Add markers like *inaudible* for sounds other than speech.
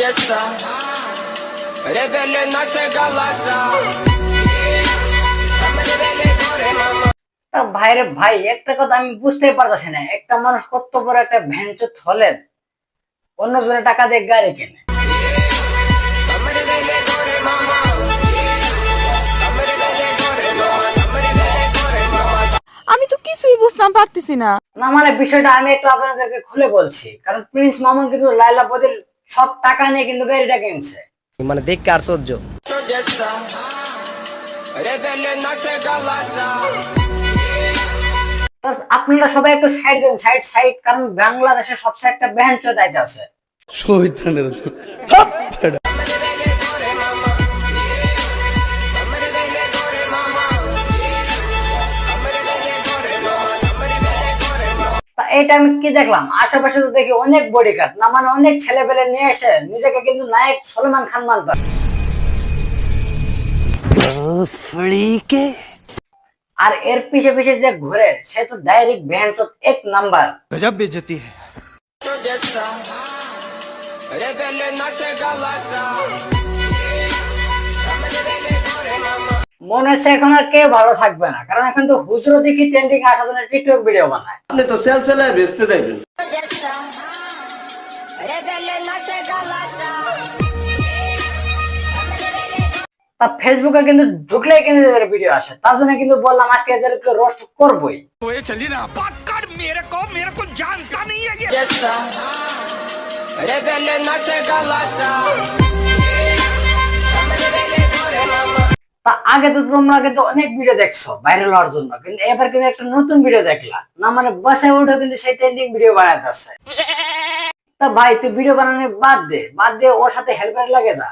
чудеса Ревели наши голоса Ревели горы, мама তা ভাইরে ভাই একটা কথা আমি বুঝতেই পারতেছি না একটা মানুষ কত বড় একটা ভ্যানচুত হলে অন্য জনের টাকা দিয়ে গাড়ি কেনে Reveli горы, мама Reveli горы, мама Reveli горы, мama আমি তো কিছুই বুঝতাম পারতেছি না না মানে বিষয়টা আমি একটু আপনাদেরকে খুলে বলছি কারণ প্রিন্স মামুন কিন্তু লাইলা বদির সব টাকা নিয়ে কিন্তু গাড়িটা কিনছে। মানে দেখ আর সহ্য। আপনারা সবাই একটু সাইড দেন সাইড সাইড কারণ বাংলাদেশে সবচেয়ে একটা ব্যাঞ্চ আছে। *laughs* এটা আমি কি দেখলাম? আশেপাশে তো দেখি অনেক বডিগার্ড না মানে অনেক ছেলে পেলে নিয়ে এসে নিজেকে কিন্তু নায়ক সলমান খান মানতাম আর এর পিছে পিছে যে ঘুরে সে তো ডাইরেক্ট ভ্যান চোখ এক নাম্বার। গজব বেজতি হ্যাঁ মনে হচ্ছে এখন আর কেউ ভালো থাকবে না। কারণ এখন তো দেখি ট্রেন্ডিং আসার জন্য টিকটক ভিডিও বানায়। আপনি তো সেল সেলায় বেচতে যাইবেন। ফেসবুকে কিন্তু ঢুকলেই কিন্তু এদের ভিডিও আসে। তার জন্য কিন্তু বললাম আজকে এদেরকে রোস্ট করবই। মেরে কো মেরে কো জানতা নেই তা আগে তো তোমরা কিন্তু অনেক ভিডিও দেখছ ভাইরাল হওয়ার জন্য, কিন্তু এবার কিন্তু একটা নতুন ভিডিও দেখলা। না মানে বাসায় উঠে কিন্তু সেই ট্রেন্ডিং ভিডিও বানাতে আসছে তা ভাই, তুই ভিডিও বানানো বাদ দে, বাদ দিয়ে ওর সাথে হেল্পার লাগে যা।